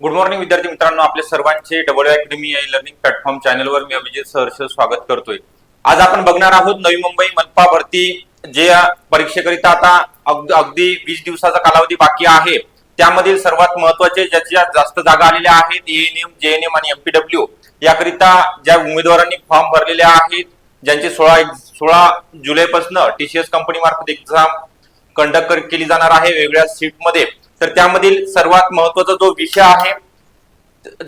Good morning विद्यार्थी मित्रांनो. आपल्या सर्वांचे डबल अकॅडमी या लर्निंग प्लॅटफॉर्म चॅनलवर मी अभिजित सहर्ष स्वागत करतोय. आज आपण बघणार आहोत नवी मुंबई मनपा भरती जे परीक्षेकरिता आता अग- अगदी वीस दिवसाचा कालावधी बाकी आहे. त्यामधील सर्वात महत्त्वाचे ज्याच्या जास्त जागा आलेल्या आहेत एएनएम जेएनएम आणि एमपीडब्ल्यू याकरिता ज्या उमेदवारांनी फॉर्म भरलेले आहेत ज्यांचे सोळा सोळा जुलैपासून टीसीएस कंपनी मार्फत एक्झाम कंडक्ट केली जाणार आहे वेगळ्या सीटमध्ये तर त्यामधील सर्वात महत्त्वाचा जो विषय आहे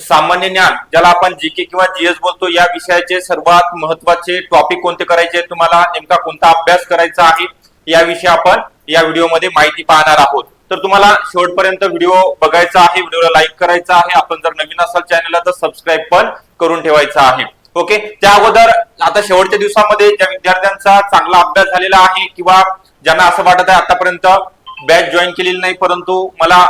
सामान्य ज्ञान ज्याला आपण जीके किंवा जीएस बोलतो या विषयाचे सर्वात महत्त्वाचे टॉपिक कोणते करायचे तुम्हाला नेमका कोणता अभ्यास करायचा आहे याविषयी आपण या व्हिडिओमध्ये माहिती पाहणार आहोत. तर तुम्हाला शेवटपर्यंत व्हिडिओ बघायचा आहे व्हिडिओला लाईक करायचा आहे आपण जर नवीन असाल चॅनलला तर सबस्क्राईब पण करून ठेवायचा आहे. ओके त्या अगोदर आता शेवटच्या दिवसामध्ये ज्या विद्यार्थ्यांचा चांगला अभ्यास झालेला आहे किंवा ज्यांना असं वाटत आहे आतापर्यंत बॅच जॉईन केलेली नाही परंतु मला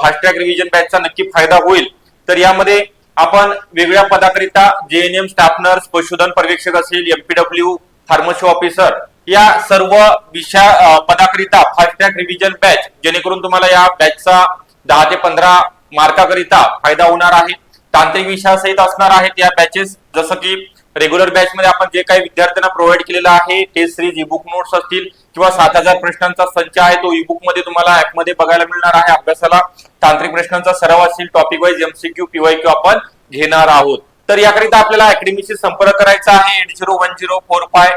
फास्ट ट्रॅक रिव्हिजन बॅचचा नक्की फायदा होईल. तर यामध्ये आपण वेगळ्या पदाकरिता जेएनएम स्टाफ नर्स पशुधन पर्यवेक्षक असेल एमपीडब्ल्यू फार्मसी ऑफिसर या सर्व विषया पदाकरिता फास्ट ट्रॅक रिव्हिजन बॅच जेणेकरून तुम्हाला या बॅचचा दहा ते पंधरा मार्काकरिता फायदा होणार आहे. तांत्रिक विषयासहित असणार आहेत या बॅचेस जसं की रेग्युलर बॅच मध्ये आपण जे काही विद्यार्थ्यांना प्रोव्हाइड केलेलं आहे टेस्ट सिरीज बुक नोट्स असतील किंवा सात हजार प्रश्नांचा संच आहे तो ईबुकमध्ये तुम्हाला ऍपमध्ये बघायला मिळणार आहे. अभ्यासाला तांत्रिक प्रश्नांचा सराव असेल टॉपिक वाईज एमसीक्यू पीवायक्यू आपण घेणार आहोत. तर याकरिता आपल्याला अकॅडमीशी संपर्क करायचा आहे. Eight zero one zero four five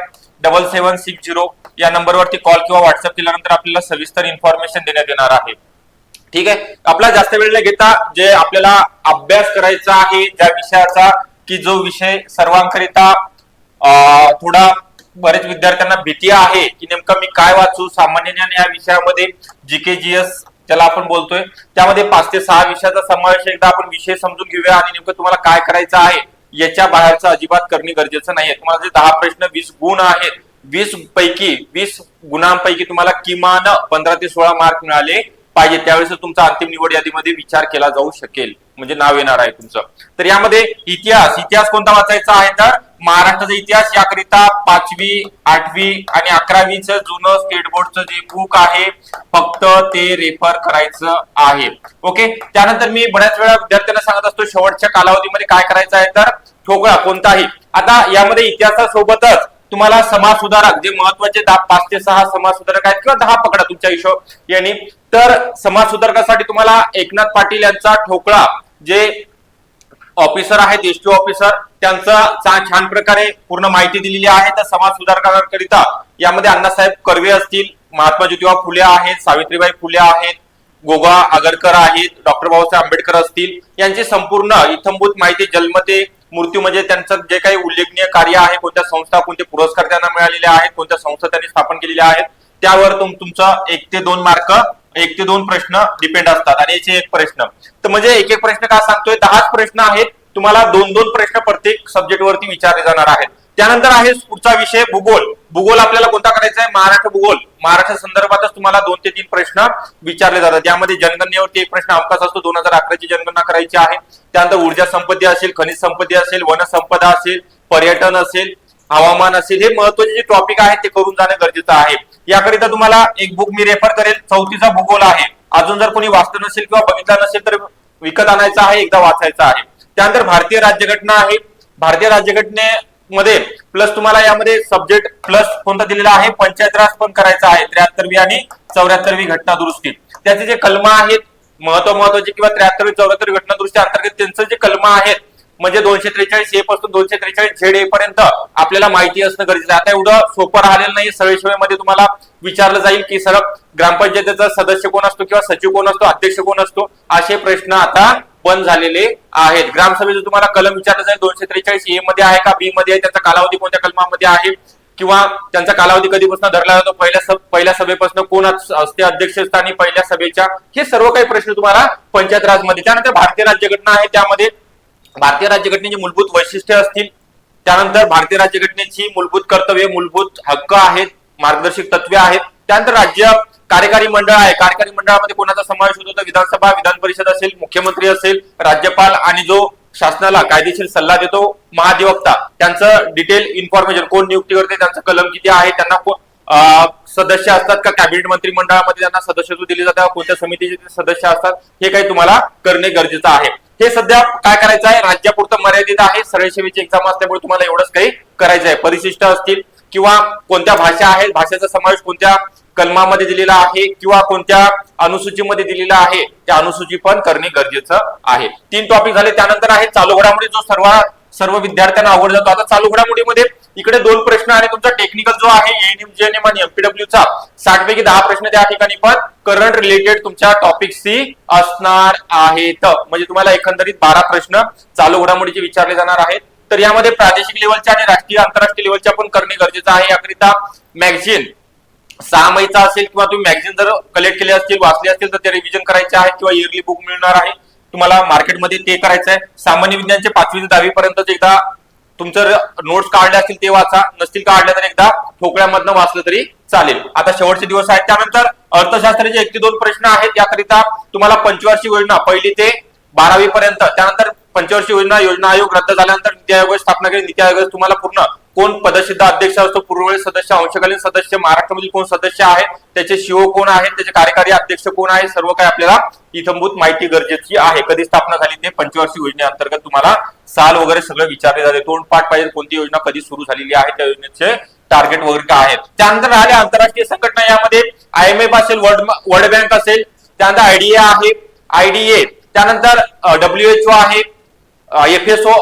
double seven six zero या नंबरवरती कॉल किंवा व्हॉट्सअप केल्यानंतर आपल्याला सविस्तर इन्फॉर्मेशन देण्यात येणार आहे. ठीक आहे? आपला जास्त वेळ न घेता जे आपल्याला अभ्यास करायचा आहे ज्या विषयाचा की जो विषय सर्वांकरिता थोडा बरेच विद्यार्थ्यांना भीती आहे की नेमकं मी काय वाचू? सामान्य ज्ञान या विषयामध्ये जीके जीएस त्याला आपण बोलतोय त्यामध्ये पाच ते सहा विषयाचा समावेश एकदा आपण विषय समजून घेऊया आणि नेमकं तुम्हाला काय करायचं आहे याच्या बाहेरचं अजिबात करणे गरजेचं नाहीये. तुम्हाला जे दहा प्रश्न वीस गुण आहेत वीस पैकी वीस गुणांपैकी तुम्हाला किमान पंधरा ते सोळा मार्क मिळाले पाहिजे. त्यावेळेस तुमचा अंतिम निवड यादीमध्ये विचार केला जाऊ शकेल. म्हणजे नाव येणार आहे तुमचं. तर यामध्ये इतिहास इतिहास कोणता वाचायचा आहे तर? महाराष्ट्राचा इतिहास याकरिता पाचवी आठवी आणि अकरावीचं जुनं स्टेट बोर्डचं जे बुक आहे फक्त ते रेफर करायचं आहे. ओके त्यानंतर मी बऱ्याच वेळा विद्यार्थ्यांना सांगत असतो शेवटच्या कालावधीमध्ये काय करायचं आहे तर ठोकळा कोणताही. आता यामध्ये इतिहासासोबतच तुम्हाला समाज सुधारक जे महत्त्वाचे दहा पाच ते सहा समाज सुधारक आहेत किंवा दहा पकडा तुमच्या हिशोब यांनी. तर समाज सुधारकासाठी तुम्हाला एकनाथ पाटील यांचा ठोकळा जे ऑफिसर आहेत एस टी ऑफिसर त्यांचा छान प्रकारे पूर्ण माहिती दिलेली आहे. तर समाज सुधारकांकरिता यामध्ये अण्णासाहेब कर्वे असतील महात्मा ज्योतिबा फुले आहेत सावित्रीबाई फुले आहेत गोगा आगरकर आहेत डॉक्टर बाबासाहेब आंबेडकर असतील. यांची संपूर्ण इथंभूत माहिती जन्मते मृत्यू म्हणजे त्यांचं जे काही उल्लेखनीय कार्य आहे कोणत्या संस्था कोणते पुरस्कार त्यांना मिळालेले आहेत कोणत्या संस्था त्यांनी स्थापन केलेल्या आहेत त्यावर तुम तुमचं एक ते दोन मार्क एक ते दोन प्रश्न डिपेंड असतात आणि याचे एक प्रश्न. तर म्हणजे एक एक प्रश्न का सांगतोय? दहाच प्रश्न आहेत. तुम्हाला दोन दोन प्रश्न प्रत्येक सब्जेक्ट वरती विचारले जाणार आहेत. त्यानंतर आहे पुढचा विषय भूगोल. भूगोल आपल्याला कोणता करायचा आहे? महाराष्ट्र भूगोल. महाराष्ट्र संदर्भातच तुम्हाला दोन ते तीन प्रश्न विचारले जातात. ज्यामध्ये जनगणनेवरती एक प्रश्न हमखास असतो. दोन हजार अकराची जनगणना करायची आहे. त्यानंतर ऊर्जा संपत्ती असेल खनिज संपत्ती असेल वनसंपदा असेल पर्यटन असेल हवामान असेल हे महत्त्वाचे जे टॉपिक आहेत ते करून जाणं गरजेचं आहे. याकरिता तुम्हाला एक बुक मी रेफर करेल. चौथीचा भूगोल आहे. अजून जर कोणी वाचलं नसेल किंवा बघितला नसेल तर विकत आणायचा आहे एकदा वाचायचा आहे. त्यानंतर भारतीय राज्यघटना आहे. भारतीय राज्यघटनेमध्ये प्लस तुम्हाला यामध्ये सब्जेक्ट प्लस कोणता दिलेला आहे? पंचायत राज पण करायचा आहे. त्र्याहत्तरवी आणि चौऱ्याहत्तरवी घटना दुरुस्ती त्याचे जे कलम आहेत महत्त्व महत्त्वाचे किंवा त्र्याहत्तरवी चौऱ्याहत्तर घटना दुरुस्ती अंतर्गत त्यांचं जे कलम आहेत म्हणजे दोनशे त्रेचाळीस ए पासून दोनशे त्रेचाळीस झेड ए पर्यंत आपल्याला माहिती असणं गरजेचं आहे. आता एवढं सोपं राहिलेलं नाही सवय तुम्हाला विचारलं जाईल की सर ग्रामपंचायतीचा सदस्य कोण असतो किंवा सचिव कोण असतो अध्यक्ष कोण असतो असे प्रश्न आता बंद झालेले आहेत. ग्रामसभेचं तुम्हाला कलम विचारलं जाईल दोनशे त्रेचाळीस ए मध्ये आहे का बी मध्ये आहे त्याचा कालावधी कोणत्या कलमामध्ये आहे किंवा त्यांचा कालावधी कधीपासून धरला जातो पहिल्या सभ- पहिल्या सभेपासून कोण असते अध्यक्षस्थानी पहिल्या सभेच्या हे सर्व काही प्रश्न तुम्हाला पंचायत राजमध्ये त्यानंतर भारतीय राज्यघटना आहे त्यामध्ये भारतीय राज्यघटनेची मूलभूत वैशिष्ट्ये असतील त्यानंतर भारतीय राज्यघटनेची मूलभूत कर्तव्ये मूलभूत हक्क आहेत मार्गदर्शक तत्वे आहेत. त्यानंतर राज्य कार्यकारी मंडळ आहे. कार्यकारी मंडळामध्ये कोणाचा समावेश होतो तर विधानसभा विधान परिषद असेल मुख्यमंत्री असेल राज्यपाल आणि जो शासनाला कायदेशीर सल्ला देतो महाधिवक्ता. त्यांचं डिटेल इन्फॉर्मेशन कोण नियुक्ती करते त्यांचं कलम किती आहे त्यांना सदस्य असतात का? कॅबिनेट मंत्रिमंडळामध्ये त्यांना सदस्यत्व दिले जातात. कोणत्या समितीचे सदस्य असतात हे काही तुम्हाला करणे गरजेचं आहे. हे सध्या काय करायचं आहे? राज्यापुरतं मर्यादित आहे. सरळ सेवेची एक्झाम असल्यामुळे तुम्हाला एवढंच काही करायचं आहे परिशिष्ट असतील किंवा कोणत्या भाषा आहेत? भाषेचा समावेश कोणत्या कलमामध्ये दिलेला आहे? किंवा कोणत्या अनुसूचीमध्ये दिलेला आहे? त्या अनुसूची पण करणे गरजेचं आहे. तीन टॉपिक झाले. त्यानंतर आहे चालू घडामोडी. जो सर्व सर्व विद्यार्थ्यांना आवड जातो. आता चालू घडामोडीमध्ये इकडे दोन प्रश्न आणि तुमचा टेक्निकल जो आहे एएनएम जेएनएम आणि एमपीडब्ल्यूचा चा दहा प्रश्न त्या ठिकाणी पण करंट रिलेटेड तुमच्या टॉपिकशी असणार आहेत. म्हणजे तुम्हाला एकंदरीत बारा प्रश्न चालू घडामोडीचे विचारले जाणार आहेत. तर यामध्ये प्रादेशिक लेवलच्या आणि राष्ट्रीय आंतरराष्ट्रीय लेवलच्या पण करणे गरजेचं आहे. याकरिता मॅगझिन सहा महिचा असेल किंवा तुम्ही मॅगझिन जर कलेक्ट केले असतील वाचले असतील तर ते रिव्हिजन करायचे आहे किंवा इयरली बुक मिळणार आहे. तुम्हाला मार्केटमध्ये ते करायचं आहे सामान्य विज्ञानचे पाचवी ते दहावी पर्यंत एकदा तुमचं नोट्स काढले असतील ते वाचा. नसतील काढले तर एकदा ठोकळ्यामधनं वाचलं तरी चालेल. आता शेवटचे दिवस आहेत. त्यानंतर अर्थशास्त्राचे एक ते दोन प्रश्न आहेत. याकरिता तुम्हाला पंचवार्षिक योजना पहिली ते बारावी पर्यंत त्यानंतर पंचवर्षीय योजना योजना आयोग रद्द झाल्यानंतर नीती आयोग स्थापना केली. नीती आयोग तुम्हाला पूर्ण कोण पदसिद्ध अध्यक्ष असतो पूर्ववेळी सदस्य अंशकालीन सदस्य महाराष्ट्रामधील कोण सदस्य आहे त्याचे शिओ कोण आहेत त्याचे कार्यकारी अध्यक्ष कोण आहे सर्व काही आपल्याला इथंभूत माहिती गरजेची आहे. कधी स्थापना झाली ते पंचवार्षिक योजनेअंतर्गत तुम्हाला साल वगैरे सगळं विचारले जाते. तोंडपाठ पाहिजे कोणती योजना कधी सुरू झालेली आहे त्या योजनेचे टार्गेट वगैरे काय आहेत. त्यानंतर राहिले आंतरराष्ट्रीय संघटना यामध्ये आय एम एफ असेल वर्ल्ड वर्ल्ड बँक असेल त्यानंतर आयडीए आहे आयडीए त्यानंतर डब्ल्यूएचओ आहे F S O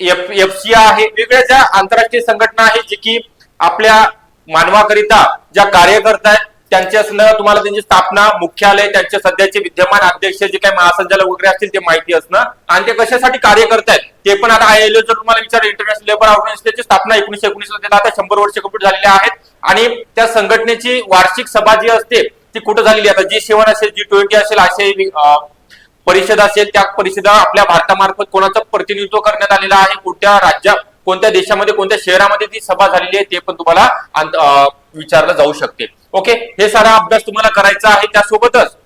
F C आहे. वेगवेगळ्या ज्या आंतरराष्ट्रीय संघटना आहेत जे की आपल्या मानवाकरिता ज्या कार्य करतायत त्यांच्या तुम्हाला त्यांची स्थापना मुख्यालय त्यांचे सध्याचे विद्यमान अध्यक्ष जे काही महासंचालक वगैरे असतील ते माहिती असणं. आणि ते कशासाठी कार्य करतायत ते पण आता आय एल जर तुम्हाला विचार इंटरनॅशनल लेबर ऑर्गनायझेशनची स्थापना एकोणीशे एकोणीसमध्ये आता शंभर वर्ष कंप्लीट झालेले आहेत. आणि त्या संघटनेची वार्षिक सभा जी असते ती कुठं झालेली आहे? आता जी सेवन असेल जी ट्वेंटी असेल आशियाई परिषद असेल त्या परिषदा आपल्या भारतामार्फत कोणाचं प्रतिनिधित्व करण्यात आलेलं आहे? कोणत्या राज्यात कोणत्या देशामध्ये कोणत्या शहरामध्ये ती सभा झालेली आहे? ते पण तुम्हाला विचारलं जाऊ शकते. ओके? हे सारा अभ्यास तुम्हाला करायचा आहे त्यासोबतच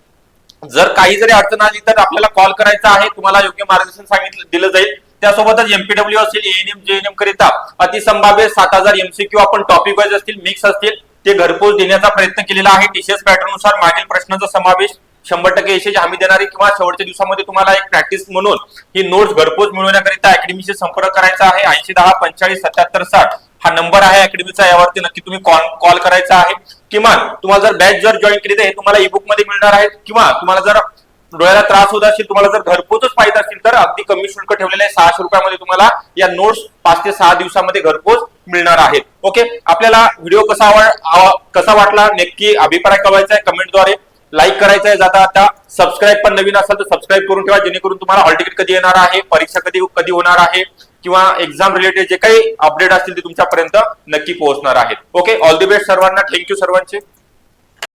जर काही जरी अडचण आली तर आपल्याला कॉल करायचा आहे. तुम्हाला योग्य मार्गदर्शन सांगितलं दिलं जाईल. त्यासोबतच एमपीडब्ल्यू असेल एएनएम जेएनएम करिता अतिसंभाव्य सात हजार एमसीक्यू आपण टॉपिक वाईज असतील मिक्स असतील ते घरपोच देण्याचा प्रयत्न केलेला आहे. टीसीएस पॅटर्ननुसार मागील प्रश्नांचा समावेश शंभर टक्के यशस्वी हमी देणारी किंवा शेवटच्या दिवसामध्ये तुम्हाला एक प्रॅक्टिस म्हणून ही नोट्स घरपोच मिळवण्याकरिता अकॅडमीशी संपर्क करायचा आहे. ऐंशी दहा पंचाळीस सत्याहत्तर साठ हा नंबर आहे अकॅडमीचा यावरती नक्की तुम्ही कॉल कॉल करायचा आहे. किमान तुम्हाला जर बॅच जर जॉईन केली तर हे तुम्हाला ई बुकमध्ये मिळणार आहे. किंवा तुम्हाला जर डोळ्याला त्रास होत असेल तुम्हाला जर घरपोचच पाहिजे असेल तर अगदी कमी शुल्क ठेवलेलं आहे. सहाशे रुपयामध्ये तुम्हाला या नोट्स पाच ते सहा दिवसामध्ये घरपोच मिळणार आहेत. ओके आपल्याला व्हिडिओ कसा आवड कसा वाटला? नक्की अभिप्राय कळवायचा आहे. कमेंटद्वारे लाईक करायचं आहे जाता आता. सबस्क्राईब पण नवीन असेल तर सबस्क्राईब करून ठेवा जेणेकरून तुम्हाला हॉल तिकीट कधी येणार आहे परीक्षा कधी कधी होणार आहे किंवा एक्झाम रिलेटेड जे काही अपडेट असतील ते तुमच्यापर्यंत नक्की पोहोचणार आहेत. ओके ऑल दी बेस्ट सर्वांना. थँक्यू सर्वांचे.